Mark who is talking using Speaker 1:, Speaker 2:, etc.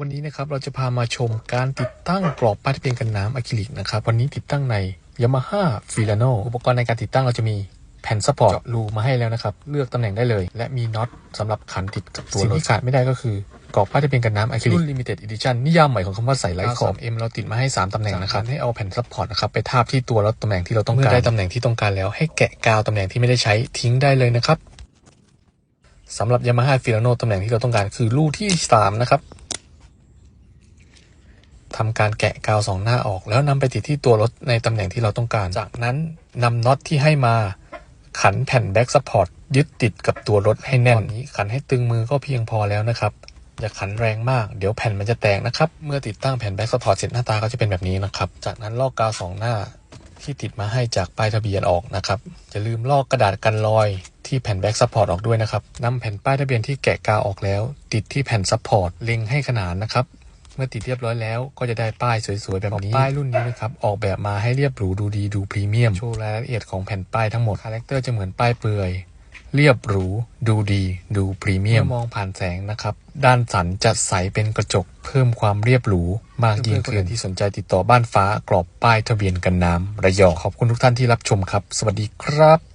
Speaker 1: วันนี้นะครับเราจะพามาชมการติดตั้งกรอบป้ายทะเบียนกันน้ำอะคริลิกนะครับ วันนี้ติดตั้งใน Yamaha Filano อุปกรณ์ในการติดตั้งเราจะมีแผ่นซัพพอร์ตเจาะรูมาให้แล้วนะครับ เลือกตำแหน่งได้เลย และมีน็อตสำหรับขันติดกับตัวรถสิ่งที่ขาดไม่ได้ก็คือกรอบป้ายทะเบียนกันน้ำอะคริลิกรุ่น Limited Edition นิยามใหม่ของคำว่าใส่ไร้ขอบ M เราติดมาให้ 3ตำแหน่งนะครับให้เอาแผ่นซัพพอร์ตนะครับไปทาบที่ตัวรถตำแหน่งที่เราต้องการเมื่อได้ตำแหน่งที่ต้องการแล้ว ให้แกะกาวตำแหน่งที่ไม่ได้ใช้ทิ้งได้เลยนะครับสำหรับ Yamaha Filano ตำแหน่งที่เราต้องการคือรูที่สามนะครับ ทำการแกะกาวสองหน้าออก แล้วนำไปติดที่ตัวรถในตำแหน่งที่เราต้องการ จากนั้นนำน็อตที่ให้มาขันแผ่นแบ็กซัพพอร์ตยึดติดกับตัวรถให้แน่นนี้ ขันให้ตึงมือก็เพียงพอแล้วนะครับ อย่าขันแรงมากเดี๋ยวแผ่นมันจะแตกนะครับ เมื่อติดตั้งแผ่นแบ็กซัพพอร์ตเสร็จหน้าตาก็จะเป็นแบบนี้นะครับ จากนั้นลอกกาวสองหน้าที่ติดมาให้จากป้ายทะเบียนออกนะครับอย่าลืมลอกกระดาษกันรอยที่แผ่นแบ็กซัพพอร์ตออกด้วยนะครับนำแผ่นป้ายทะเบียนที่แกะกาวออกแล้ว ติดที่แผ่นซัพพอร์ตเล็งให้ขนานนะครับ เมื่อติดเรียบร้อยแล้วก็จะได้ป้ายสวยๆ แบบนี้ป้ายรุ่นนี้นะครับ ออกแบบมาให้เรียบหรูดูดีดูพรีเมียม โชว์รายละเอียดของแผ่นป้ายทั้งหมด คาแรคเตอร์จะเหมือนป้ายเปลือย เรียบหรู ดูดี ดูพรีเมียมมองผ่านแสงนะครับ ด้านสันจะใสเป็นกระจก เพิ่มความเรียบหรู มากยิ่งขึ้นที่สนใจติดต่อบ้านฟ้ากรอบป้ายทะเบียนกันน้ำระยองขอบคุณทุกท่านที่รับชมครับ สวัสดีครับ